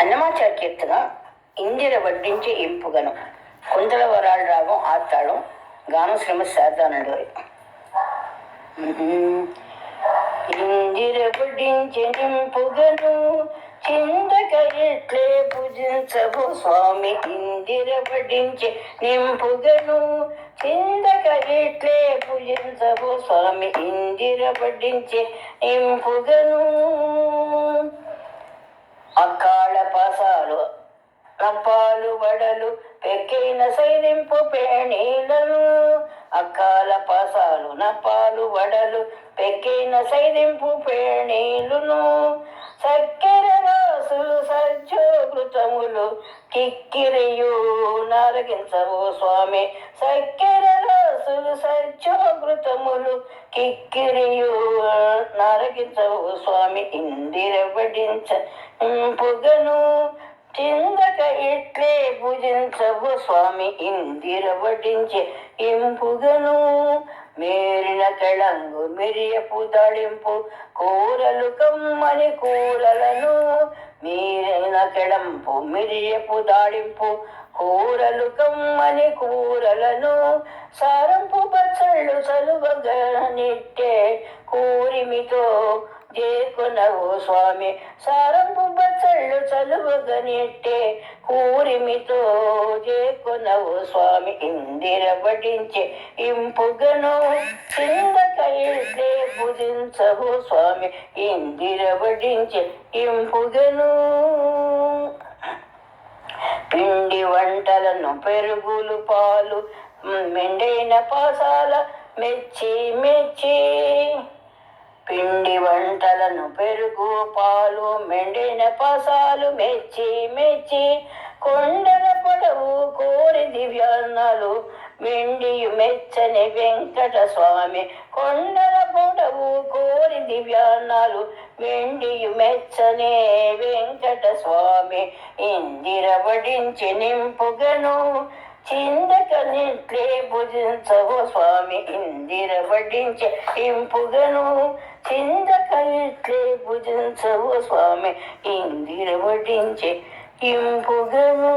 అన్నమాచార కీర్తన ఇందిర వడ్డించే ఇంపుగను. కుందల వరాలు రాగం ఆత్తాళం గానం శ్రమ శారదానందరి ఇందిర వడ్డించే నింపుగను చిందక ఇట్లే పూజించవు స్వామి. ఇందిర వడ్డించే నింపుగను చిందక ఇట్లే పూజించవు స్వామి. ఇందిర వడ్డించే నింపుగను పెక్కైన సైదింపు పేణీలను అక్కాల పాసాలు నపాలు వడలు పెక్కిన సైదింపు పేణీలును. చక్కెర రాసులు సజ్జోగృతములు కిక్కిరియు నరగించవు స్వామి. చక్కెర రాసులు సజ్జోగృతములు కిక్కిరియు నరగించవు స్వామి. ఇందిర వడించ పుగను చిందక ఇట్లే భుజించవు స్వామి ఇందిర వటించే ఇంపుగను. మేరిన కళంగు మిరియపు దళింపు కూరలు కమ్మని కూరలను. మీరిన కెడంపు మిరియపు దాడింపు కూరలు కమ్మని కూరలను. సారంపు పచ్చళ్ళు చలువగా నిట్టే కూరిమితో జేకునవు స్వామి. సారంపు బచ్చళ్ళు చలువగా నిట్టే కూరిమితో జేకునవు స్వామి. ఇందిర వడించే ఇంపుగను చిందకైతే ఇట్లే భుజించవు స్వామి. ఇందిర వడించే ఇంపుగను పిండి వంటలను పెరుగులు పాలు మెండైన పాసాల మెచ్చి మెచ్చి పిండి వంటలను పెరుగు పాలు మెండిన పసాలు మెచ్చి మెచ్చి కొండల పొడవు కోరి దివ్యాన్నాలు మెండియు మెచ్చని వెంకట స్వామి కొండల పొడవు కోరి దివ్యాన్నాలు వెండియు మెచ్చనే వెంకట స్వామి ఇందిర వడించి నింపుగను చిందక నిట్లే భుజించవు స్వామి ఇందిర ఇంపుగను ఇంపుగను చిందక భుజించవు స్వామి ఇందిర వడ్డించే ఇంపుగను.